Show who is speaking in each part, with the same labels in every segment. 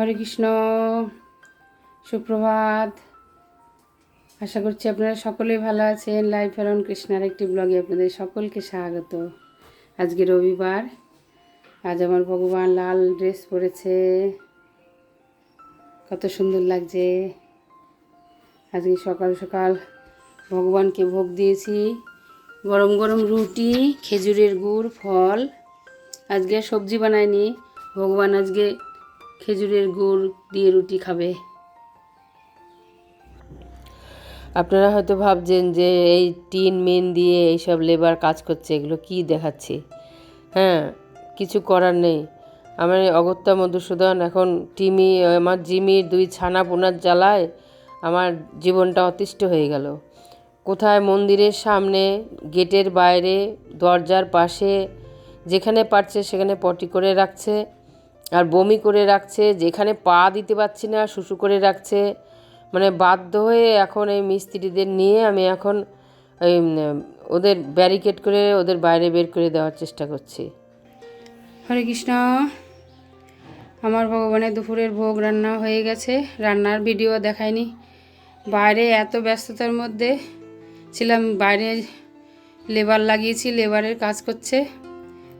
Speaker 1: হরে কৃষ্ণ, সুপ্রভাত। আশা করছি আপনারা সকলেই ভালো আছেন। লাইভ ফেরন কৃষ্ণার একটি ব্লগে আপনাদের সকলকে স্বাগত। আজকে রবিবার। আজ আমার ভগবান লাল ড্রেস পরেছে। কত সুন্দর লাগছে। আজকে সকাল সকাল ভগবানকে ভোগ দিয়েছি। গরম গরম রুটি, খেজুরের গুড়, ফল। আজকে সবজি বানায়নি ভগবান আজকে খেজুরের গুড় দিয়ে রুটি খাবে।
Speaker 2: আপনারা হয়তো ভাবছেন যে এই টিন মেন দিয়ে এইসব লেবার কাজ করছে, এগুলো কি দেখাচ্ছি? হ্যাঁ কিছু করার নেই। আমার অগত্যা মধুসূদন এখন টিমি, আমার জিমির দুই ছানা পোনার জ্বালায় আমার জীবনটা অতিষ্ঠ হয়ে গেল। কোথায় মন্দিরের সামনে, গেটের বাইরে, দরজার পাশে, যেখানে পারছে সেখানে পটি করে রাখছে আর বমি করে রাখছে, যেখানে পা দিতে পারছি না, শুশু করে রাখছে। মানে বাধ্য হয়ে এখন এই মিস্ত্রিদের নিয়ে আমি এখন ওদের ব্যারিকেড করে ওদের বাইরে বের করে দেওয়ার চেষ্টা করছি।
Speaker 1: হরে কৃষ্ণ। আমার ভগবানের দুপুরের ভোগ রান্না হয়ে গেছে। রান্নার ভিডিও দেখায়নি বাইরে এত ব্যস্ততার মধ্যে ছিলাম, বাইরে লেবার লাগিয়েছি লেবারের কাজ করছে,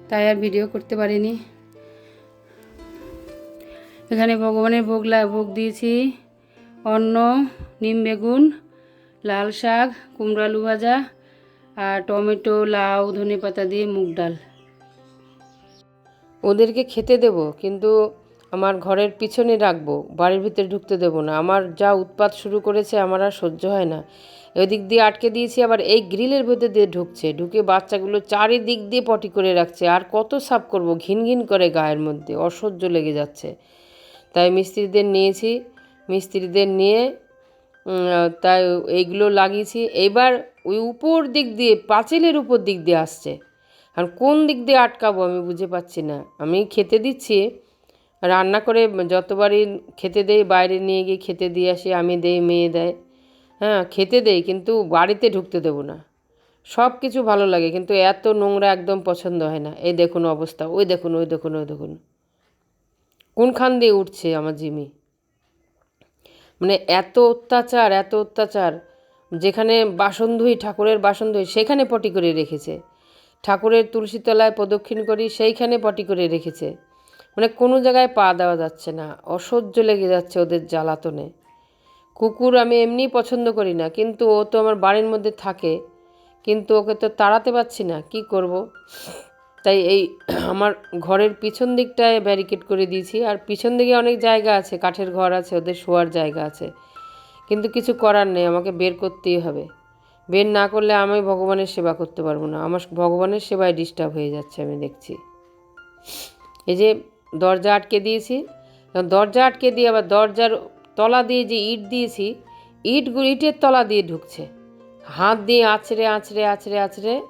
Speaker 1: তাই আর ভিডিও করতে পারিনি। এখানে ভগবানের ভোগ ভোগ দিয়েছি। অন্ন, নিম বেগুন, লাল শাক, কুমড়ো আলু ভাজা আর টমেটো, লাউ, ধনে পাতা দিয়ে মুগ ডাল।
Speaker 2: ওদেরকে খেতে দেব, কিন্তু আমার ঘরের পিছনে রাখব, বাড়ির ভিতরে ঢুকতে দেব না। আমার যা উৎপাত শুরু করেছে আমার আর সহ্য হয় না। এদিক দিয়ে আটকে দিয়েছি, আবার এই গ্রিলের ভেতর দিয়ে ঢুকছে। ঢুকে বাচ্চাগুলো চারিদিক দিয়ে পটি করে রাখছে। আর কত সাফ করব ঘিন ঘিন করে গায়ের মধ্যে, অসহ্য লেগে যাচ্ছে। তাই মিস্ত্রিদের নিয়েছি। মিস্ত্রিদের নিয়ে তাই এইগুলো লাগিয়েছি। এবার ওই উপর দিক দিয়ে, পাঁচিলের উপর দিক দিয়ে আসছে। আর কোন দিক দিয়ে আটকাবো আমি বুঝে পাচ্ছি না। আমি খেতে দিচ্ছি, রান্না করে যতবারই খেতে দেই, বাইরে নিয়ে গিয়ে খেতে দিয়ে আসি, আমি দেই, মেয়ে দেয়। হ্যাঁ খেতে দেই, কিন্তু বাড়িতে ঢুকতে দেবো না। সব কিছু ভালো লাগে, কিন্তু এত নোংরা একদম পছন্দ হয় না। এই দেখুন অবস্থা, ওই দেখুন ওই দেখুন ওই দেখুন। কোনখান দিয়ে উঠছে আমার জিমি। মানে এত অত্যাচার এত অত্যাচার, যেখানে বাসন ধুই ঠাকুরের বাসন ধুই সেখানে পটি করে রেখেছে। ঠাকুরের তুলসী তলায় প্রদক্ষিণ করি, সেইখানে পটি করে রেখেছে। মানে কোনো জায়গায় পা দেওয়া যাচ্ছে না, অসহ্য লেগে যাচ্ছে ওদের জ্বালাতনে। কুকুর আমি এমনি পছন্দ করি না, কিন্তু ও তো আমার বাড়ির মধ্যে থাকে, কিন্তু ওকে তো তাড়াতে পারছি না, কি করব? তাই এই আমার ঘরের পিছন দিকটায় ব্যারিকেড করে দিয়েছি। আর পিছন দিকে অনেক জায়গা আছে, কাঠের ঘর আছে, ওদের শোয়ার জায়গা আছে। কিন্তু কিছু করার নেই, আমাকে বের করতেই হবে। বের না করলে আমি ভগবানের সেবা করতে পারব না। আমার ভগবানের সেবায় ডিস্টার্ব হয়ে যাচ্ছে, আমি দেখছি। এই যে দরজা আটকে দিয়েছি, দরজা আটকে দিয়ে আবার দরজার তলা দিয়ে যে ইট দিয়েছি, ইটগুলো ইটের তলা দিয়ে ঢুকছে। হাত দিয়ে আছড়ে আছড়ে আছড়ে আছড়ে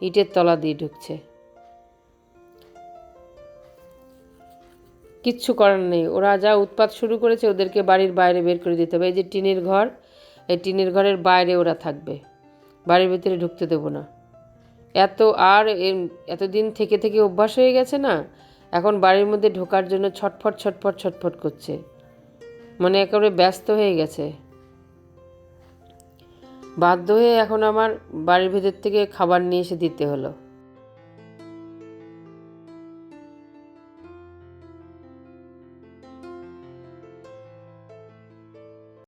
Speaker 2: ইটের তলা দিয়ে ঢুকছে। কিচ্ছু করার নেই। ওরা যা উৎপাত শুরু করেছে ওদেরকে বাড়ির বাইরে বের করে দিতে হবে। এই যে টিনের ঘর, এই টিনের ঘরের বাইরে ওরা থাকবে। বাড়ির ভিতরে ঢুকতে দেবো না। এত আর এতদিন থেকে থেকে অভ্যাস হয়ে গেছে না? এখন বাড়ির মধ্যে ঢোকার জন্য ছটফট ছটফট ছটফট করছে। মানে একেবারে ব্যস্ত হয়ে গেছে। বাধ্য হয়ে এখন আমার বাড়ির ভেতর থেকে খাবার নিয়ে এসে দিতে হলো।